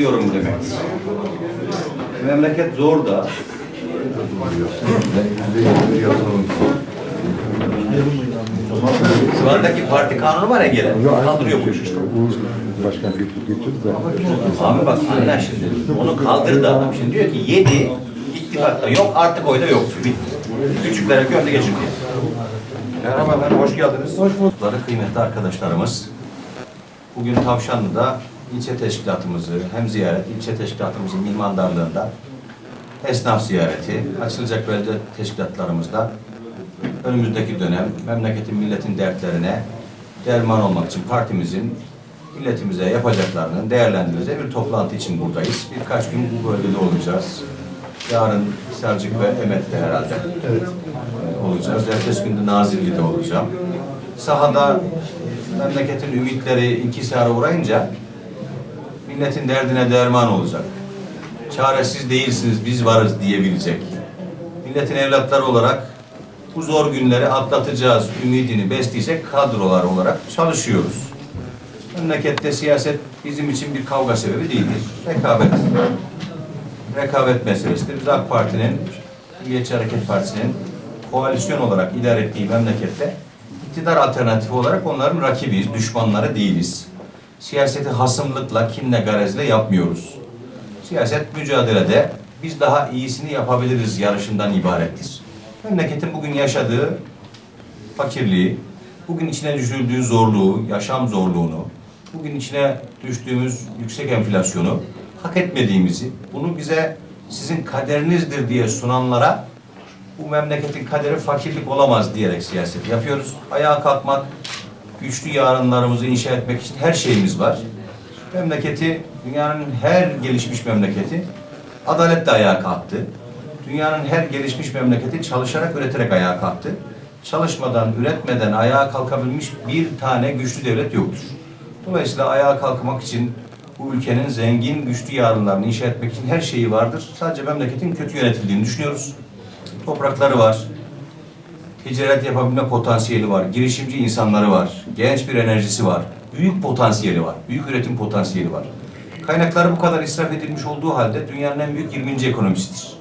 gidiyorum demektir. Memleket zor da şu andaki parti kanunu var ya gelen. Kaldırıyor bu işi. Başkan getir, getir de. Abi bak anne şimdi onu kaldırdı adam. Şimdi diyor ki yedi ittifakta yok artık oyda yok. Bitti. Küçüklere gönde geçin diye. Merhaba efendim hoş geldiniz. Hoş bulduk. Kıymetli arkadaşlarımız. Bugün Tavşanlı'da ilçe teşkilatımızı hem ziyaret, ilçe teşkilatımızın mihmandarlığında esnaf ziyareti, açılacak belediye teşkilatlarımızda önümüzdeki dönem memleketin milletin dertlerine derman olmak için partimizin milletimize yapacaklarının değerlendirileceği bir toplantı için buradayız. Birkaç gün bu bölgede olacağız. Yarın Selçuk ve Emet'te herhalde olacağız. Ertesi günde Nazilli'de olacağım. Sahada memleketin ümitleri inkisara uğrayınca milletin derdine derman olacak. Çaresiz değilsiniz, biz varız diyebilecek. Milletin evlatları olarak bu zor günleri atlatacağız ümidini besleyecek kadrolar olarak çalışıyoruz. Memlekette siyaset bizim için bir kavga sebebi değildir. Rekabet. Rekabet meselesidir. Biz AK Parti'nin, Milliyetçi Hareket Partisi'nin koalisyon olarak idare ettiği memlekette iktidar alternatifi olarak onların rakibiyiz, düşmanları değiliz. Siyaseti hasımlıkla, kinle, garezle yapmıyoruz. Siyaset mücadelede biz daha iyisini yapabiliriz yarışından ibarettir. Memleketin bugün yaşadığı fakirliği, bugün içine düşüldüğü zorluğu, yaşam zorluğunu, bugün içine düştüğümüz yüksek enflasyonu hak etmediğimizi, bunu bize sizin kaderinizdir diye sunanlara bu memleketin kaderi fakirlik olamaz diyerek siyaset yapıyoruz. Ayağa kalkmak, güçlü yarınlarımızı inşa etmek için her şeyimiz var. Memleketi, dünyanın her gelişmiş memleketi adaletle ayağa kalktı. Dünyanın her gelişmiş memleketi çalışarak, üreterek ayağa kalktı. Çalışmadan, üretmeden ayağa kalkabilmiş bir tane güçlü devlet yoktur. Dolayısıyla ayağa kalkmak için bu ülkenin zengin, güçlü yarınlarını inşa etmek için her şeyi vardır. Sadece memleketin kötü yönetildiğini düşünüyoruz. Toprakları var, ticaret yapabilme potansiyeli var, girişimci insanları var, genç bir enerjisi var, büyük potansiyeli var, büyük üretim potansiyeli var. Kaynakları bu kadar israf edilmiş olduğu halde dünyanın en büyük 20. ekonomisidir.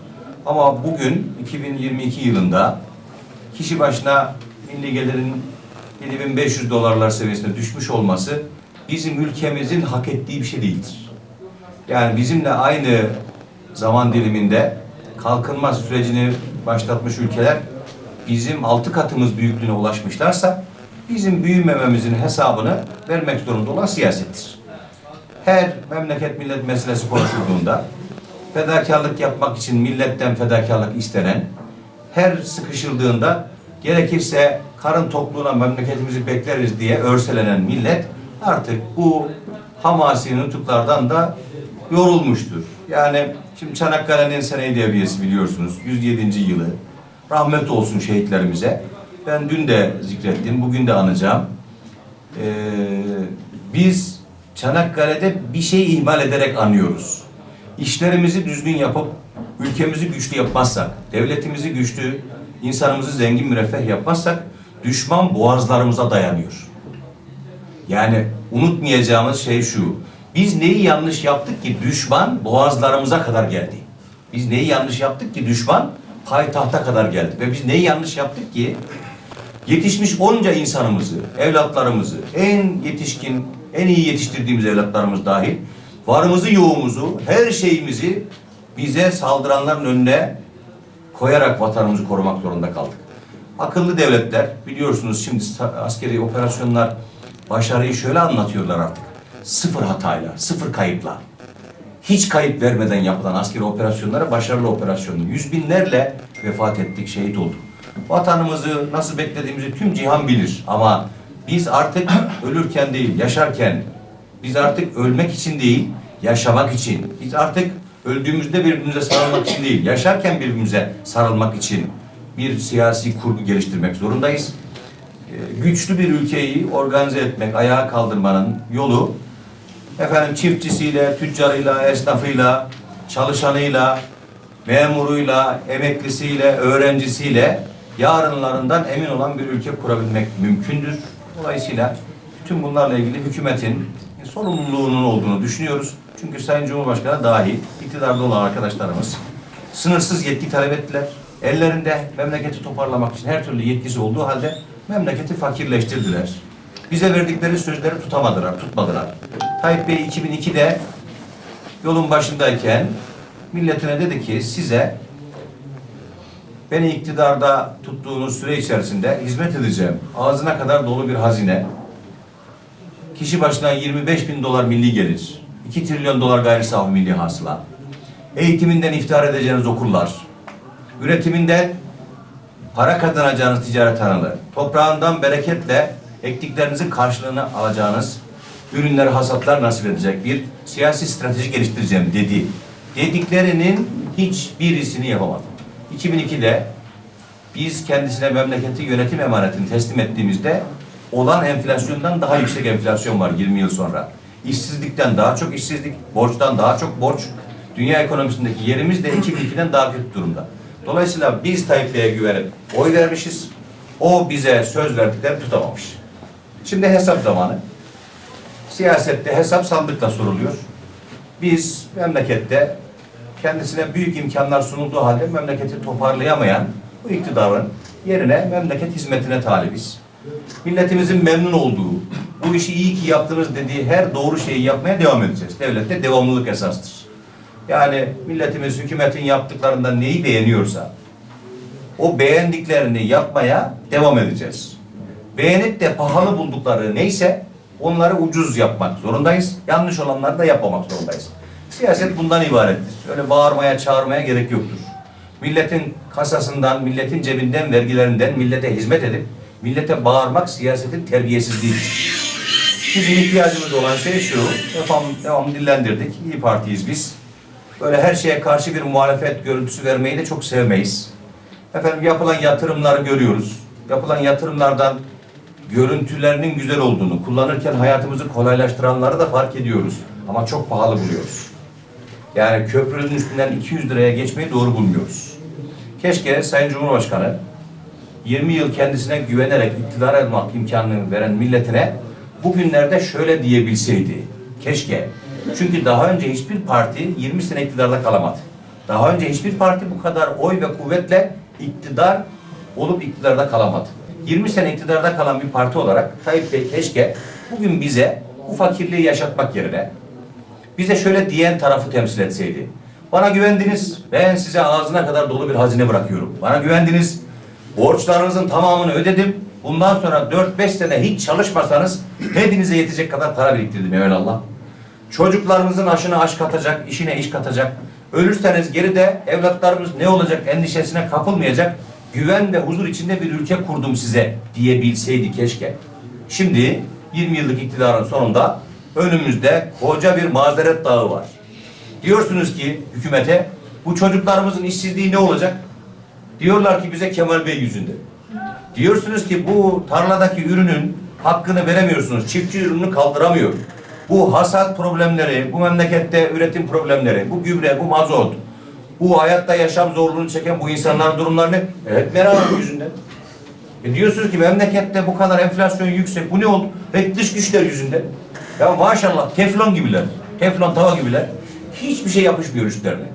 Ama bugün 2022 yılında kişi başına milli gelirin 7500 dolarlar seviyesine düşmüş olması bizim ülkemizin hak ettiği bir şey değildir. Yani bizimle aynı zaman diliminde kalkınma sürecini başlatmış ülkeler bizim altı katımız büyüklüğüne ulaşmışlarsa bizim büyümememizin hesabını vermek zorunda olan siyasettir. Her memleket millet meselesi konuşulduğunda fedakarlık yapmak için milletten fedakarlık istenen, her sıkışıldığında gerekirse karın tokluğuna memleketimizi bekleriz diye örselenen millet artık bu hamasi nutuklardan da yorulmuştur. Yani şimdi Çanakkale'nin Seneyi Devriyesi biliyorsunuz 107. yılı. Rahmet olsun şehitlerimize. Ben dün de zikrettim, bugün de anacağım. Ee, biz Çanakkale'de bir şey ihmal ederek anıyoruz. İşlerimizi düzgün yapıp ülkemizi güçlü yapmazsak, devletimizi güçlü, insanımızı zengin müreffeh yapmazsak düşman boğazlarımıza dayanıyor. Yani unutmayacağımız şey şu. Biz neyi yanlış yaptık ki düşman boğazlarımıza kadar geldi? Biz neyi yanlış yaptık ki düşman payitahta kadar geldi? Ve biz neyi yanlış yaptık ki yetişmiş onca insanımızı, evlatlarımızı, en yetişkin, en iyi yetiştirdiğimiz evlatlarımız dahil varımızı yoğumuzu, her şeyimizi bize saldıranların önüne koyarak vatanımızı korumak zorunda kaldık. Akıllı devletler biliyorsunuz şimdi askeri operasyonlar başarıyı şöyle anlatıyorlar artık. Sıfır hatayla, sıfır kayıpla. Hiç kayıp vermeden yapılan askeri operasyonlara başarılı operasyonlar. Yüz binlerle vefat ettik, şehit olduk. Vatanımızı nasıl beklediğimizi tüm cihan bilir. Ama biz artık ölürken değil, yaşarken, biz artık ölmek için değil, yaşamak için. Biz artık öldüğümüzde birbirimize sarılmak için değil, yaşarken birbirimize sarılmak için bir siyasi kurgu geliştirmek zorundayız. Ee, güçlü bir ülkeyi organize etmek, ayağa kaldırmanın yolu efendim çiftçisiyle, tüccarıyla, esnafıyla, çalışanıyla, memuruyla, emeklisiyle, öğrencisiyle yarınlarından emin olan bir ülke kurabilmek mümkündür. Dolayısıyla bütün bunlarla ilgili hükümetin sorumluluğunun olduğunu düşünüyoruz. Çünkü Sayın Cumhurbaşkanı dahil iktidarda olan arkadaşlarımız sınırsız yetki talep ettiler. Ellerinde memleketi toparlamak için her türlü yetkisi olduğu halde memleketi fakirleştirdiler. Bize verdikleri sözleri tutamadılar, tutmadılar. Tayyip Bey 2002'de yolun başındayken milletine dedi ki size beni iktidarda tuttuğunuz süre içerisinde hizmet edeceğim. Ağzına kadar dolu bir hazine. Kişi başına 25 bin dolar milli gelir. 2 trilyon dolar gayri safi milli hasıla. Eğitiminden iftihar edeceğiniz okullar. Üretiminden para kazanacağınız ticarethaneler. Toprağından bereketle ektiklerinizin karşılığını alacağınız ürünler, hasatlar nasip edecek bir siyasi strateji geliştireceğim dedi. Dediklerinin hiçbirisini yapamadı. 2002'de biz kendisine memleketi yönetim emanetini teslim ettiğimizde olan enflasyondan daha yüksek enflasyon var 20 yıl sonra. İşsizlikten daha çok işsizlik, borçtan daha çok borç. Dünya ekonomisindeki yerimiz de 2002'den daha kötü durumda. Dolayısıyla biz Tayyip Bey'e güvenip oy vermişiz. O bize söz verdiklerini tutamamış. Şimdi hesap zamanı. Siyasette hesap sandıkla soruluyor. Biz memlekette kendisine büyük imkanlar sunulduğu halde memleketi toparlayamayan bu iktidarın yerine memleket hizmetine talibiz. Milletimizin memnun olduğu, bu işi iyi ki yaptınız dediği her doğru şeyi yapmaya devam edeceğiz. Devlette devamlılık esastır. Yani milletimiz hükümetin yaptıklarından neyi beğeniyorsa o beğendiklerini yapmaya devam edeceğiz. Beğenip de pahalı buldukları neyse onları ucuz yapmak zorundayız. Yanlış olanları da yapmamak zorundayız. Siyaset bundan ibarettir. Öyle bağırmaya, çağırmaya gerek yoktur. Milletin kasasından, milletin cebinden, vergilerinden millete hizmet edip millete bağırmak siyasetin terbiyesizliğidir. Bizim ihtiyacımız olan şey şu, devam, devam dillendirdik. İyi Partiyiz biz. Böyle her şeye karşı bir muhalefet görüntüsü vermeyi de çok sevmeyiz. Efendim yapılan yatırımları görüyoruz. Yapılan yatırımlardan görüntülerinin güzel olduğunu, kullanırken hayatımızı kolaylaştıranları da fark ediyoruz. Ama çok pahalı buluyoruz. Yani köprünün üstünden 200 liraya geçmeyi doğru bulmuyoruz. Keşke Sayın Cumhurbaşkanı 20 yıl kendisine güvenerek iktidar almak imkanını veren milletine bugünlerde şöyle diyebilseydi. Keşke. Çünkü daha önce hiçbir parti 20 sene iktidarda kalamadı. Daha önce hiçbir parti bu kadar oy ve kuvvetle iktidar olup iktidarda kalamadı. 20 sene iktidarda kalan bir parti olarak Tayyip Bey keşke bugün bize bu fakirliği yaşatmak yerine bize şöyle diyen tarafı temsil etseydi. Bana güvendiniz, ben size ağzına kadar dolu bir hazine bırakıyorum. Bana güvendiniz, borçlarınızın tamamını ödedim. Bundan sonra 4-5 sene hiç çalışmasanız hepinize yetecek kadar para biriktirdim evelallah. Çocuklarınızın aşına aş katacak, işine iş katacak. Ölürseniz geride evlatlarımız ne olacak endişesine kapılmayacak. Güven ve huzur içinde bir ülke kurdum size diyebilseydi keşke. Şimdi 20 yıllık iktidarın sonunda önümüzde koca bir mazeret dağı var. Diyorsunuz ki hükümete bu çocuklarımızın işsizliği ne olacak? Diyorlar ki bize Kemal Bey yüzünde. Diyorsunuz ki bu tarladaki ürünün hakkını veremiyorsunuz. Çiftçi ürününü kaldıramıyor. Bu hasat problemleri, bu memlekette üretim problemleri, bu gübre, bu mazot, bu hayatta yaşam zorluğunu çeken bu insanların durumlarını evet merak yüzünden. E diyorsunuz ki memlekette bu kadar enflasyon yüksek. Bu ne oldu? Hep dış güçler yüzünden. Ya maşallah teflon gibiler. Teflon tava gibiler. Hiçbir şey yapışmıyor üstlerine.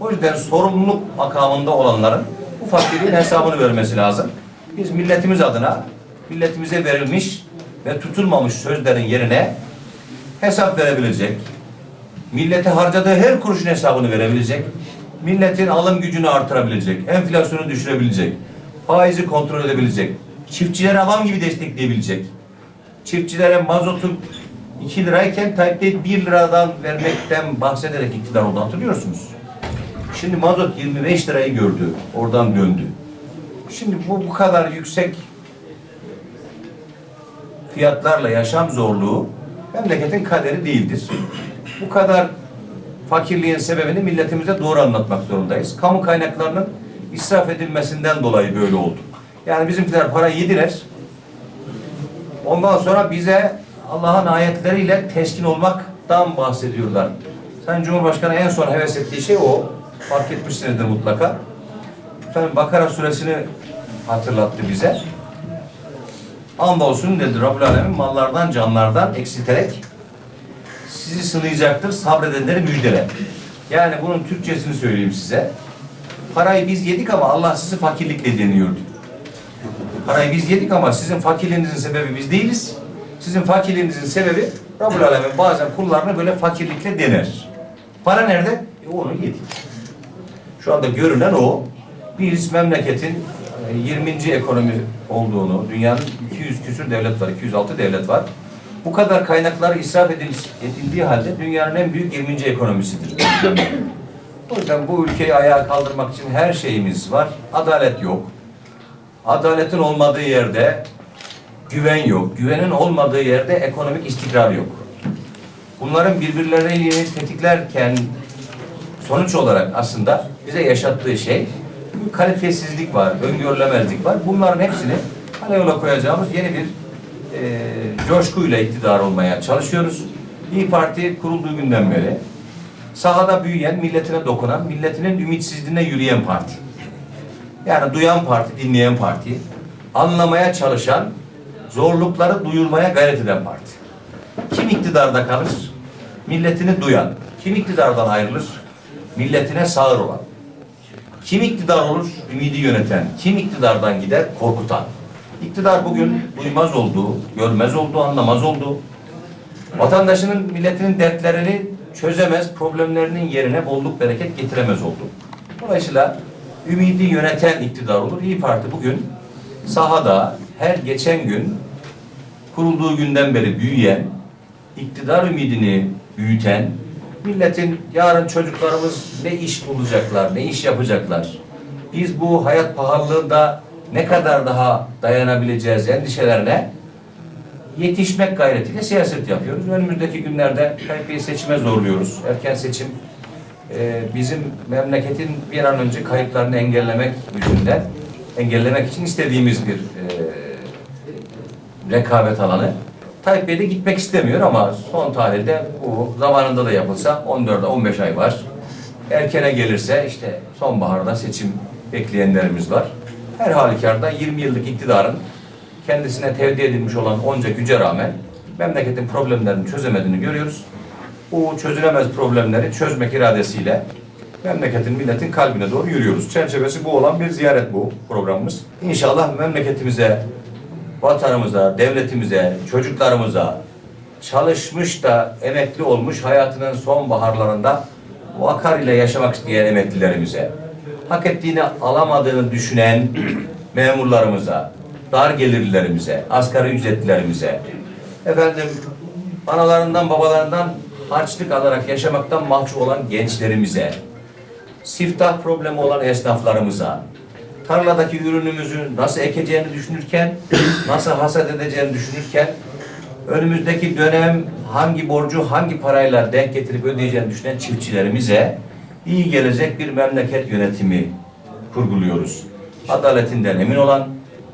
O yüzden sorumluluk makamında olanların bu fakirliğin hesabını vermesi lazım. Biz milletimiz adına milletimize verilmiş ve tutulmamış sözlerin yerine hesap verebilecek, millete harcadığı her kuruşun hesabını verebilecek, milletin alım gücünü artırabilecek, enflasyonu düşürebilecek, faizi kontrol edebilecek, çiftçilere adam gibi destekleyebilecek, çiftçilere mazotu 2 lirayken Tayyip Bey 1 liradan vermekten bahsederek iktidar oldu hatırlıyorsunuz. Şimdi mazot 25 lirayı gördü, oradan döndü. Şimdi bu bu kadar yüksek fiyatlarla yaşam zorluğu memleketin kaderi değildir. Bu kadar fakirliğin sebebini milletimize doğru anlatmak zorundayız. Kamu kaynaklarının israf edilmesinden dolayı böyle oldu. Yani bizimkiler para yediler. Ondan sonra bize Allah'ın ayetleriyle teskin olmaktan bahsediyorlar. Sayın Cumhurbaşkanı en son heves ettiği şey o. Fark etmişsinizdir mutlaka. Efendim Bakara suresini hatırlattı bize. Andolsun dedi Rabbül Alemin mallardan canlardan eksilterek sizi sınayacaktır, sabredenleri müjdele. Yani bunun Türkçesini söyleyeyim size. Parayı biz yedik ama Allah sizi fakirlikle deniyordu. Parayı biz yedik ama sizin fakirliğinizin sebebi biz değiliz. Sizin fakirliğinizin sebebi Rabbul Alemin bazen kullarını böyle fakirlikle dener. Para nerede? E onu yedik. Şu anda görünen o. Biz memleketin e, 20. ekonomi olduğunu, dünyanın 200 küsür devlet var, 206 devlet var. Bu kadar kaynaklar israf edil- edildiği halde dünyanın en büyük 20. ekonomisidir. o yüzden bu ülkeyi ayağa kaldırmak için her şeyimiz var. Adalet yok. Adaletin olmadığı yerde güven yok. Güvenin olmadığı yerde ekonomik istikrar yok. Bunların birbirlerini tetiklerken sonuç olarak aslında bize yaşattığı şey kalitesizlik var, öngörülemezlik var. Bunların hepsini yola koyacağımız yeni bir e, coşkuyla iktidar olmaya çalışıyoruz. İyi Parti kurulduğu günden beri sahada büyüyen, milletine dokunan, milletinin ümitsizliğine yürüyen parti. Yani duyan parti, dinleyen parti, anlamaya çalışan, zorlukları duyurmaya gayret eden parti. Kim iktidarda kalır? Milletini duyan. Kim iktidardan ayrılır? Milletine sağır olan. Kim iktidar olur? Ümidi yöneten. Kim iktidardan gider? Korkutan. İktidar bugün duymaz oldu, görmez oldu, anlamaz oldu. Vatandaşının, milletinin dertlerini çözemez, problemlerinin yerine bolluk bereket getiremez oldu. Dolayısıyla ümidi yöneten iktidar olur. İyi Parti bugün sahada her geçen gün kurulduğu günden beri büyüyen, iktidar ümidini büyüten, milletin yarın çocuklarımız ne iş bulacaklar, ne iş yapacaklar, biz bu hayat pahalılığında ne kadar daha dayanabileceğiz endişelerine yetişmek gayretiyle siyaset yapıyoruz. Önümüzdeki günlerde Kayıp'ı seçime zorluyoruz. Erken seçim e, bizim memleketin bir an önce kayıplarını engellemek yüzünden engellemek için istediğimiz bir e, rekabet alanı. Tayyip gitmek istemiyor ama son tarihte bu zamanında da yapılsa 14'e 15 ay var. Erkene gelirse işte sonbaharda seçim bekleyenlerimiz var. Her halükarda 20 yıllık iktidarın kendisine tevdi edilmiş olan onca güce rağmen memleketin problemlerini çözemediğini görüyoruz. Bu çözülemez problemleri çözmek iradesiyle memleketin, milletin kalbine doğru yürüyoruz. Çerçevesi bu olan bir ziyaret bu programımız. İnşallah memleketimize, vatanımıza, devletimize, çocuklarımıza çalışmış da emekli olmuş hayatının son baharlarında vakar ile yaşamak isteyen emeklilerimize, hak ettiğini alamadığını düşünen memurlarımıza, dar gelirlilerimize, asgari ücretlilerimize, efendim analarından babalarından harçlık alarak yaşamaktan mahcup olan gençlerimize, siftah problemi olan esnaflarımıza, tarladaki ürünümüzü nasıl ekeceğini düşünürken, nasıl hasat edeceğini düşünürken, önümüzdeki dönem hangi borcu hangi parayla denk getirip ödeyeceğini düşünen çiftçilerimize iyi gelecek bir memleket yönetimi kurguluyoruz. Adaletinden emin olan,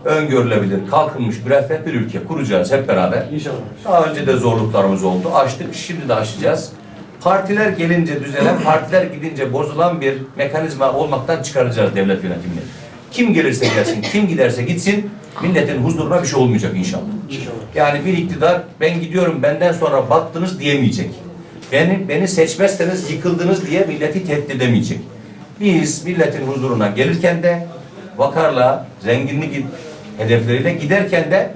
öngörülebilir, kalkınmış, müreffeh bir ülke kuracağız hep beraber. İnşallah. Daha önce de zorluklarımız oldu. Aştık, şimdi de aşacağız. Partiler gelince düzelen, partiler gidince bozulan bir mekanizma olmaktan çıkaracağız devlet yönetimini. Kim gelirse gelsin, kim giderse gitsin, milletin huzuruna bir şey olmayacak inşallah. İnşallah. Yani bir iktidar ben gidiyorum benden sonra battınız diyemeyecek. Beni, beni seçmezseniz yıkıldınız diye milleti tehdit edemeyecek. Biz milletin huzuruna gelirken de vakarla, zenginlik hedefleriyle giderken de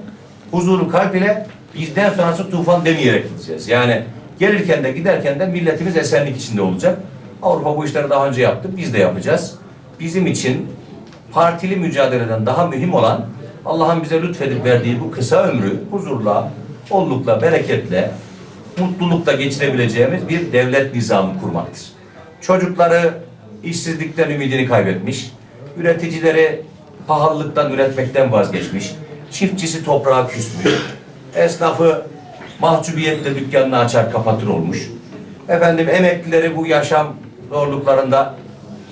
huzuru kalp ile bizden sonrası tufan demeyerek gideceğiz. Yani gelirken de giderken de milletimiz esenlik içinde olacak. Avrupa bu işleri daha önce yaptı, biz de yapacağız. Bizim için partili mücadeleden daha mühim olan Allah'ın bize lütfedip verdiği bu kısa ömrü huzurla, bollukla, bereketle, mutlulukla geçirebileceğimiz bir devlet nizamı kurmaktır. Çocukları işsizlikten ümidini kaybetmiş, üreticileri pahalılıktan üretmekten vazgeçmiş, çiftçisi toprağa küsmüş, esnafı mahcubiyetle dükkanını açar kapatır olmuş. Efendim emeklileri bu yaşam zorluklarında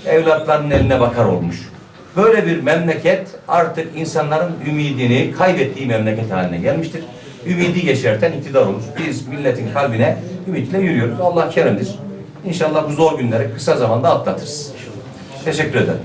evlatlarının eline bakar olmuş. Böyle bir memleket artık insanların ümidini kaybettiği memleket haline gelmiştir. Ümidi yeşerten iktidar olur. Biz milletin kalbine ümitle yürüyoruz. Allah kerimdir. İnşallah bu zor günleri kısa zamanda atlatırız. Teşekkür ederim.